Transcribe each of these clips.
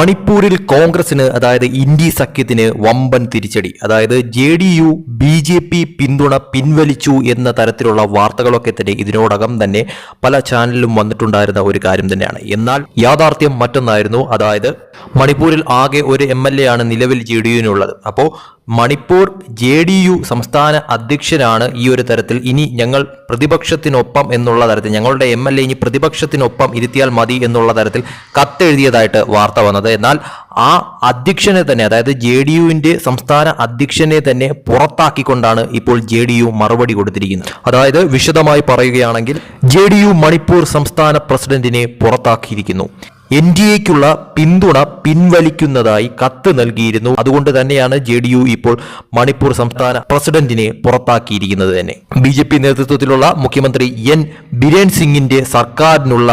മണിപ്പൂരിൽ കോൺഗ്രസിന് അതായത് ഇന്ത്യ സഖ്യത്തിന് വമ്പൻ തിരിച്ചടി. അതായത് J D U B J P പിന്തുണ പിൻവലിച്ചു എന്ന തരത്തിലുള്ള വാർത്തകളൊക്കെ തന്നെ ഇതിനോടകം തന്നെ പല ചാനലിലും വന്നിട്ടുണ്ടായിരുന്ന ഒരു കാര്യം തന്നെയാണ്. എന്നാൽ യാഥാർത്ഥ്യം മറ്റൊന്നായിരുന്നു. അതായത് മണിപ്പൂരിൽ ആകെ ഒരു എം എൽ എ ആണ് നിലവിൽ ജെ ഡി യുവിനുള്ളത്. അപ്പോൾ മണിപ്പൂർ ജെ ഡി യു സംസ്ഥാന അധ്യക്ഷനാണ് ഈ ഒരു തരത്തിൽ. ഇനി ഞങ്ങൾ പ്രതിപക്ഷത്തിനൊപ്പം എന്നുള്ള തരത്തിൽ ഞങ്ങളുടെ എം എൽ എ ഇനി പ്രതിപക്ഷത്തിനൊപ്പം ഇരുത്തിയാൽ മതി എന്നുള്ള തരത്തിൽ കത്തെഴുതിയതായിട്ട് വാർത്ത വന്നത്. എന്നാൽ ആ അധ്യക്ഷനെ തന്നെ അതായത് ജെ ഡി യുവിന്റെ സംസ്ഥാന അധ്യക്ഷനെ തന്നെ പുറത്താക്കിക്കൊണ്ടാണ് ഇപ്പോൾ ജെ ഡി യു മറുപടി കൊടുത്തിരിക്കുന്നത്. അതായത് വിശദമായി പറയുകയാണെങ്കിൽ ജെ ഡി യു മണിപ്പൂർ സംസ്ഥാന പ്രസിഡന്റിനെ പുറത്താക്കിയിരിക്കുന്നു. എൻ ഡി എക്കുള്ള പിന്തുണ പിൻവലിക്കുന്നതായി കത്ത് നൽകിയിരുന്നു. അതുകൊണ്ട് തന്നെയാണ് ജെ ഡി യു ഇപ്പോൾ മണിപ്പൂർ സംസ്ഥാന പ്രസിഡന്റിനെ പുറത്താക്കിയിരിക്കുന്നത് തന്നെ. ബി ജെ പി നേതൃത്വത്തിലുള്ള മുഖ്യമന്ത്രി എൻ ബിരേൻ സിംഗിന്റെ സർക്കാരിനുള്ള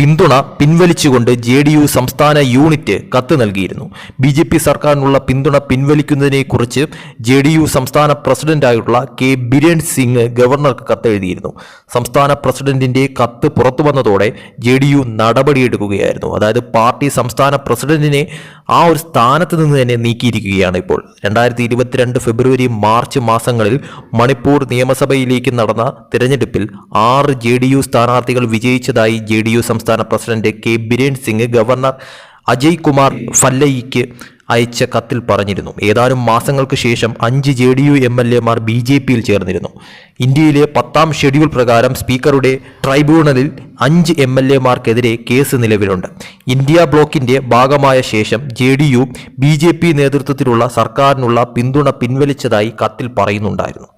പിന്തുണ പിൻവലിച്ചുകൊണ്ട് ജെ ഡി യു സംസ്ഥാന യൂണിറ്റ് കത്ത് നൽകിയിരുന്നു. ബി ജെ പി സർക്കാരിനുള്ള പിന്തുണ പിൻവലിക്കുന്നതിനെക്കുറിച്ച് ജെ ഡി യു സംസ്ഥാന പ്രസിഡന്റായിട്ടുള്ള കെ ബിരൺ സിംഗ് ഗവർണർക്ക് കത്തെഴുതിയിരുന്നു. സംസ്ഥാന പ്രസിഡന്റിന്റെ കത്ത് പുറത്തു വന്നതോടെ ജെ ഡി യു നടപടിയെടുക്കുകയായിരുന്നു. അതായത് പാർട്ടി സംസ്ഥാന പ്രസിഡന്റിനെ ആ ഒരു സ്ഥാനത്ത് നിന്ന് തന്നെ നീക്കിയിരിക്കുകയാണ് ഇപ്പോൾ. രണ്ടായിരത്തി ഇരുപത്തിരണ്ട് ഫെബ്രുവരി മാർച്ച് മാസങ്ങളിൽ മണിപ്പൂർ നിയമസഭയിലേക്ക് നടന്ന തിരഞ്ഞെടുപ്പിൽ ആറ് ജെ ഡി യു സ്ഥാനാർത്ഥികൾ വിജയിച്ചതായി ജെ ഡി യു സംസ്ഥാന president K Biren Singh governor Ajay Kumar ഫല്ലയിക്ക് അയച്ച കത്തിൽ പറഞ്ഞിരുന്നു. ഏതാനും മാസങ്ങൾക്ക് ശേഷം അഞ്ച് J D U M L എമാർ ബി ജെ പിയിൽ ചേർന്നിരുന്നു. ഇന്ത്യയിലെ പത്താം ഷെഡ്യൂൾ പ്രകാരം സ്പീക്കറുടെ ട്രൈബ്യൂണലിൽ അഞ്ച് എം എൽ എമാർക്കെതിരെ കേസ് നിലവിലുണ്ട്. ഇന്ത്യ ബ്ലോക്കിന്റെ ഭാഗമായ ശേഷം J D U B J P നേതൃത്വത്തിലുള്ള സർക്കാരിനുള്ള പിന്തുണ പിൻവലിച്ചതായി കത്തിൽ പറയുന്നുണ്ടായിരുന്നു.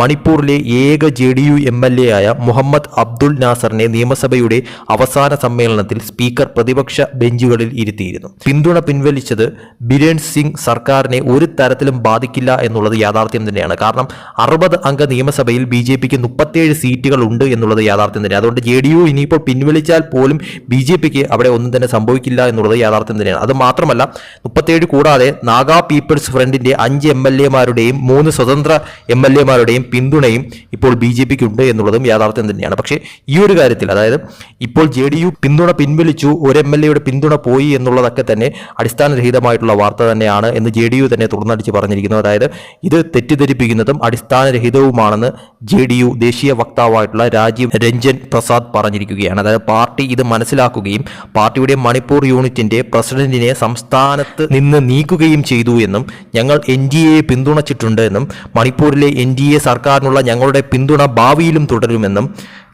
മണിപ്പൂരിലെ ഏക J D U M L A ആയ മുഹമ്മദ് അബ്ദുൽ നാസറിനെ നിയമസഭയുടെ അവസാന സമ്മേളനത്തിൽ സ്പീക്കർ പ്രതിപക്ഷ ബെഞ്ചുകളിൽ ഇരുത്തിയിരുന്നു. പിന്തുണ പിൻവലിച്ചത് ബിരേൻ സിംഗ് സർക്കാരിനെ ഒരു തരത്തിലും ബാധിക്കില്ല എന്നുള്ളത് യാഥാർത്ഥ്യം തന്നെയാണ്. കാരണം അറുപത് അംഗ നിയമസഭയിൽ ബി ജെ പിക്ക് മുപ്പത്തേഴ് സീറ്റുകൾ ഉണ്ട് എന്നുള്ളത് യാഥാർത്ഥ്യം തന്നെ അതുകൊണ്ട് ജെ ഡി യു ഇനിയിപ്പോൾ പിൻവലിച്ചാൽ പോലും ബി ജെ പിക്ക് അവിടെ ഒന്നും തന്നെ സംഭവിക്കില്ല എന്നുള്ളത് യാഥാർത്ഥ്യം തന്നെയാണ്. അത് മാത്രമല്ല മുപ്പത്തേഴ് കൂടാതെ നാഗാ പീപ്പിൾസ് ഫ്രണ്ടിന്റെ അഞ്ച് എം എൽ എമാരുടെയും മൂന്ന് സ്വതന്ത്ര എം എൽ എമാരുടെയും പിന്തുണയും ഇപ്പോൾ ബി ജെ പിക്ക് ഉണ്ട് എന്നുള്ളതും യാഥാർത്ഥ്യം തന്നെയാണ്. പക്ഷേ ഈ ഒരു കാര്യത്തിൽ അതായത് ഇപ്പോൾ ജെ ഡി യു പിന്തുണ പിൻവലിച്ചു ഒരു എം എൽ എയുടെ പിന്തുണ പോയി എന്നുള്ളതൊക്കെ തന്നെ അടിസ്ഥാനരഹിതമായിട്ടുള്ള വാർത്ത തന്നെയാണ് എന്ന് ജെ ഡി യു തന്നെ തുറന്നടിച്ച് പറഞ്ഞിരിക്കുന്നു. അതായത് ഇത് തെറ്റിദ്ധരിപ്പിക്കുന്നതും അടിസ്ഥാനരഹിതവുമാണെന്ന് ജെ ഡി യു ദേശീയ വക്താവായിട്ടുള്ള രാജീവ് രഞ്ജൻ പ്രസാദ് പറഞ്ഞിരിക്കുകയാണ്. അതായത് പാർട്ടി ഇത് മനസ്സിലാക്കുകയും പാർട്ടിയുടെ മണിപ്പൂർ യൂണിറ്റിന്റെ പ്രസിഡന്റിനെ സംസ്ഥാനത്ത് നിന്ന് നീക്കുകയും ചെയ്തു എന്നും ഞങ്ങൾ എൻ ഡി എയെ പിന്തുണച്ചിട്ടുണ്ട് എന്നും മണിപ്പൂരിലെ എൻ ഡി എ സർക്കാരിനുള്ള ഞങ്ങളുടെ പിന്തുണ ഭാവിയിലും തുടരുമെന്നും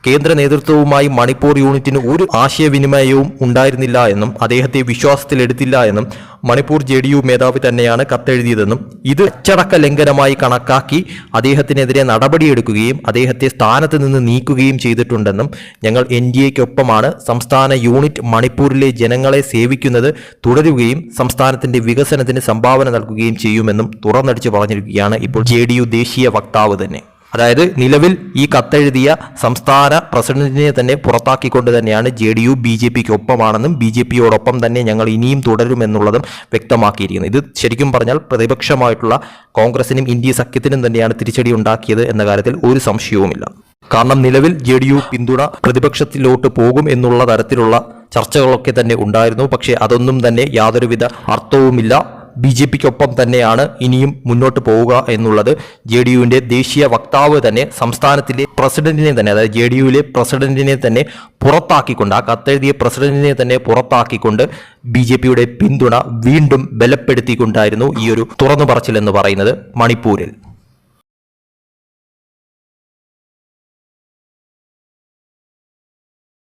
കേന്ദ്ര നേതൃത്വവുമായി മണിപ്പൂർ യൂണിറ്റിന് ഒരു ആശയവിനിമയവും ഉണ്ടായിരുന്നില്ല എന്നും അദ്ദേഹത്തെ വിശ്വാസത്തിലെടുത്തില്ല എന്നും മണിപ്പൂർ ജെ ഡി യു മേധാവി തന്നെയാണ് കത്തെഴുതിയതെന്നും ഇത് അച്ചടക്ക ലംഘനമായി കണക്കാക്കി അദ്ദേഹത്തിനെതിരെ നടപടിയെടുക്കുകയും അദ്ദേഹത്തെ സ്ഥാനത്ത് നിന്ന് നീക്കുകയും ചെയ്തിട്ടുണ്ടെന്നും ഞങ്ങൾ എൻ ഡി എക്കൊപ്പമാണ്. സംസ്ഥാന യൂണിറ്റ് മണിപ്പൂരിലെ ജനങ്ങളെ സേവിക്കുന്നത് തുടരുകയും സംസ്ഥാനത്തിന്റെ വികസനത്തിന് സംഭാവന നൽകുകയും ചെയ്യുമെന്നും തുറന്നടിച്ച് പറഞ്ഞിരിക്കുകയാണ് ഇപ്പോൾ ജെ ദേശീയ വക്താവ് തന്നെ. അതായത് നിലവിൽ ഈ കത്തെഴുതിയ സംസ്ഥാന പ്രസിഡന്റിനെ തന്നെ പുറത്താക്കിക്കൊണ്ട് തന്നെയാണ് J D U B J പിക്ക് ഒപ്പമാണെന്നും ബി ജെ പിയോടൊപ്പം തന്നെ ഞങ്ങൾ ഇനിയും തുടരുമെന്നുള്ളതും വ്യക്തമാക്കിയിരിക്കുന്നത് ഇത് ശരിക്കും പറഞ്ഞാൽ പ്രതിപക്ഷമായിട്ടുള്ള കോൺഗ്രസിനും ഇന്ത്യ സഖ്യത്തിനും തന്നെയാണ് തിരിച്ചടി ഉണ്ടാക്കിയത് എന്ന കാര്യത്തിൽ ഒരു സംശയവുമില്ല. കാരണം നിലവിൽ ജെ ഡി യു പിന്തുണ പ്രതിപക്ഷത്തിലോട്ട് പോകും എന്നുള്ള തരത്തിലുള്ള ചർച്ചകളൊക്കെ തന്നെ ഉണ്ടായിരുന്നു. പക്ഷേ അതൊന്നും തന്നെ യാതൊരുവിധ അർത്ഥവുമില്ല. ബി ജെ പിക്കൊപ്പം തന്നെയാണ് ഇനിയും മുന്നോട്ട് പോവുക എന്നുള്ളത് ജെ ഡി യുവിന്റെ ദേശീയ വക്താവ് തന്നെ സംസ്ഥാനത്തിലെ പ്രസിഡന്റിനെ തന്നെ അതായത് ജെ ഡി യുവിലെ പ്രസിഡന്റിനെ തന്നെ പുറത്താക്കിക്കൊണ്ട് ആ കത്തെഴുതിയ പ്രസിഡന്റിനെ തന്നെ പുറത്താക്കിക്കൊണ്ട് ബി ജെ പിയുടെ പിന്തുണ വീണ്ടും ബലപ്പെടുത്തിക്കൊണ്ടായിരുന്നു ഈ ഒരു തുറന്നു പറച്ചിലെന്ന് പറയുന്നത് മണിപ്പൂരിൽ.